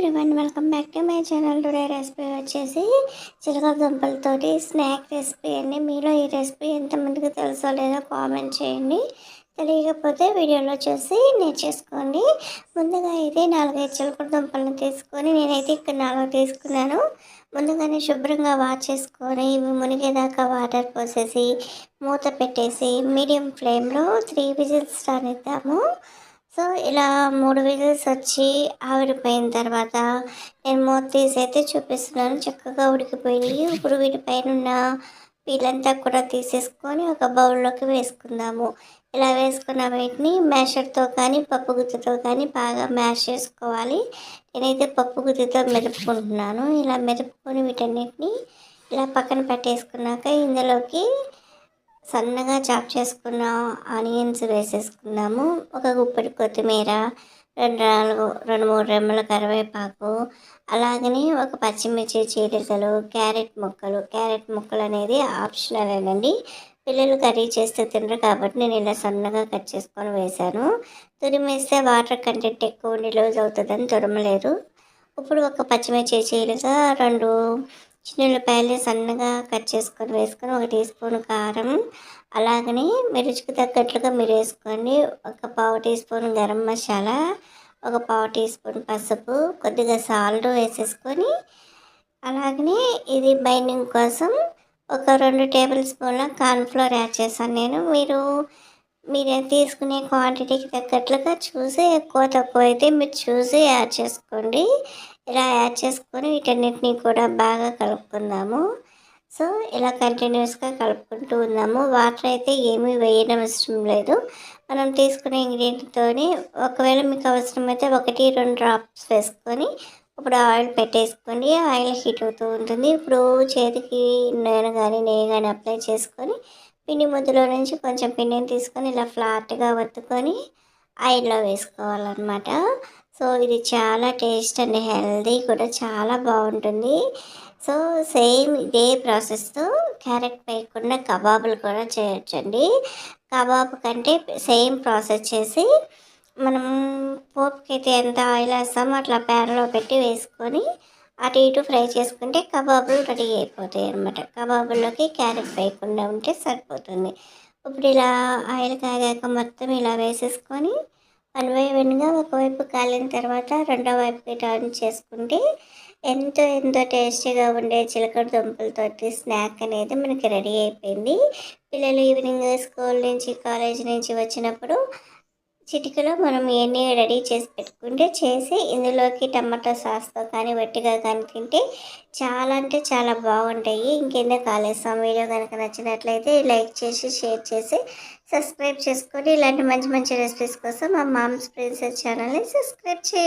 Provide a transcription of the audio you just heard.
Everyone welcome back to my channel today recipe వచ్చేసి చిలకల దుంపలతోటి snack recipe అండి. మీలో ఈ రెసిపీ ఎంతమందికి తెలుసో లేదో కామెంట్ చేయండి. తెలియకపోతే వీడియోలో చూసి నేర్చేసుకోండి ముందుగా అయితే నాలుగైదు చిలకల దుంపలను తీసుకొని నేనైతే ఇక్కడ నాలుగు తీసుకున్నాను. ముందుగానే శుభ్రంగా వాష్ చేసుకొని ఇవి మునిగేదాకా వాటర్ పోసేసి మూత పెట్టేసి మీడియం ఫ్లేమ్లో త్రీ విజిల్స్ రానిద్దాము. సో ఇలా మూడు విజిల్స్ వచ్చి ఆవిరిపోయిన తర్వాత నేను మూత తీసి అయితే చూపిస్తున్నాను. చక్కగా ఉడికిపోయింది. ఇప్పుడు వీటిపైన ఉన్న వీళ్ళంతా కూడా తీసేసుకొని ఒక బౌల్లోకి వేసుకుందాము. ఇలా వేసుకున్న వీటిని మ్యాషర్తో కానీ పప్పు గుత్తితో కానీ బాగా మ్యాష్ చేసుకోవాలి. నేనైతే పప్పు గుత్తితో మెరుపుకుంటున్నాను ఇలా మెరుపుకొని వీటన్నిటిని ఇలా పక్కన పెట్టేసుకున్నాక ఇందులోకి సన్నగా చాప్ చేసుకున్న ఆనియన్స్ వేసేసుకుందాము. ఒక గుప్పటి కొత్తిమీర రెండు నాలుగు రెండు మూడు రెమ్మల కరివేపాకు అలాగనే ఒక పచ్చిమిర్చి చీలికలు క్యారెట్ ముక్కలు. క్యారెట్ ముక్కలు అనేది ఆప్షనల్ అండి పిల్లలు కర్రీ చేస్తే తినరు కాబట్టి నేను ఇలా సన్నగా కట్ చేసుకొని వేశాను. తురిమేస్తే వాటర్ కంటెంట్ ఎక్కువ ఉండి లూజ్ అవుతుందని తురమలేదు. ఇప్పుడు ఒక పచ్చిమిర్చి చీలిక రెండు చిన్నులపాయలు సన్నగా కట్ చేసుకొని వేసుకొని ఒక టీ స్పూన్ కారం అలాగనే మీ రుచికి తగ్గట్లుగా మీరు వేసుకోండి. ఒక పావు టీ స్పూన్ గరం మసాలా ఒక పావు టీ స్పూన్ పసుపు కొద్దిగా సాల్ట్ వేసేసుకొని అలాగనే ఇది బైండింగ్ కోసం ఒక రెండు టేబుల్ స్పూన్ల కార్న్ఫ్లోర్ యాడ్ చేశాను నేను. మీరు మీరు తీసుకునే క్వాంటిటీకి తగ్గట్లుగా చూసి ఎక్కువ తక్కువ అయితే మీరు చూసి యాడ్ చేసుకోండి. ఇలా యాడ్ చేసుకొని వీటన్నిటిని కూడా బాగా కలుపుకుందాము. సో ఇలా కంటిన్యూస్గా కలుపుకుంటూ ఉన్నాము. వాటర్ అయితే ఏమీ వేయడం అవసరం లేదు. మనం తీసుకునే ఇంగ్రీడియంట్తో ఒకవేళ మీకు అవసరమైతే ఒకటి రెండు డ్రాప్స్ వేసుకొని ఇప్పుడు ఆయిల్ పెట్టేసుకొని ఆయిల్ హీట్ అవుతూ ఉంటుంది. ఇప్పుడు చేతికి నేను కానీ నెయ్యి కానీ అప్లై చేసుకొని పిండి ముద్దలో నుంచి కొంచెం పిండిని తీసుకొని ఇలా ఫ్లాట్గా వత్తుకొని ఆయిల్లో వేసుకోవాలన్నమాట. సో ఇది చాలా టేస్ట్ అండ్ హెల్దీ కూడా చాలా బాగుంటుంది. సో సేమ్ ఇదే ప్రాసెస్తో క్యారెట్ వేయకుండా కబాబులు కూడా చేయొచ్చండి. కబాబ్ కంటే సేమ్ ప్రాసెస్ చేసి మనం పోపుకి అయితే ఎంత ఆయిల్ వేస్తామో అట్లా ప్యాన్లో పెట్టి వేసుకొని అటు ఇటు ఫ్రై చేసుకుంటే కబాబులు రెడీ అయిపోతాయి అనమాట కబాబుల్లోకి క్యారెట్ వేయకుండా ఉంటే సరిపోతుంది. ఇప్పుడు ఇలా ఆయిల్ కాగాక మొత్తం ఇలా వేసేసుకొని వన్ బై వన్గా ఒకవైపు కాలిన తర్వాత రెండో వైపుకి టర్న్ చేసుకుంటే ఎంతో ఎంతో టేస్టీగా ఉండే చిలకడ దుంపలతోటి స్నాక్ అనేది మనకి రెడీ అయిపోయింది. పిల్లలు ఈవినింగ్ స్కూల్ నుంచి కాలేజ్ నుంచి వచ్చినప్పుడు చిటికలో మనం ఇవన్నీ రెడీ చేసి పెట్టుకుంటే చేసి ఇందులోకి టమాటో సాస్తో కానీ వట్టిగా కానీ తింటే చాలా అంటే చాలా బాగుంటాయి. ఇంకెందుకు కాలేస్తాం వీడియో కనుక నచ్చినట్లయితే లైక్ చేసి షేర్ చేసి సబ్స్క్రైబ్ చేసుకొని ఇలాంటి మంచి మంచి రెసిపీస్ కోసం మా మామ్స్ ప్రిన్సెస్ ఛానల్ని సబ్స్క్రైబ్ చేయండి.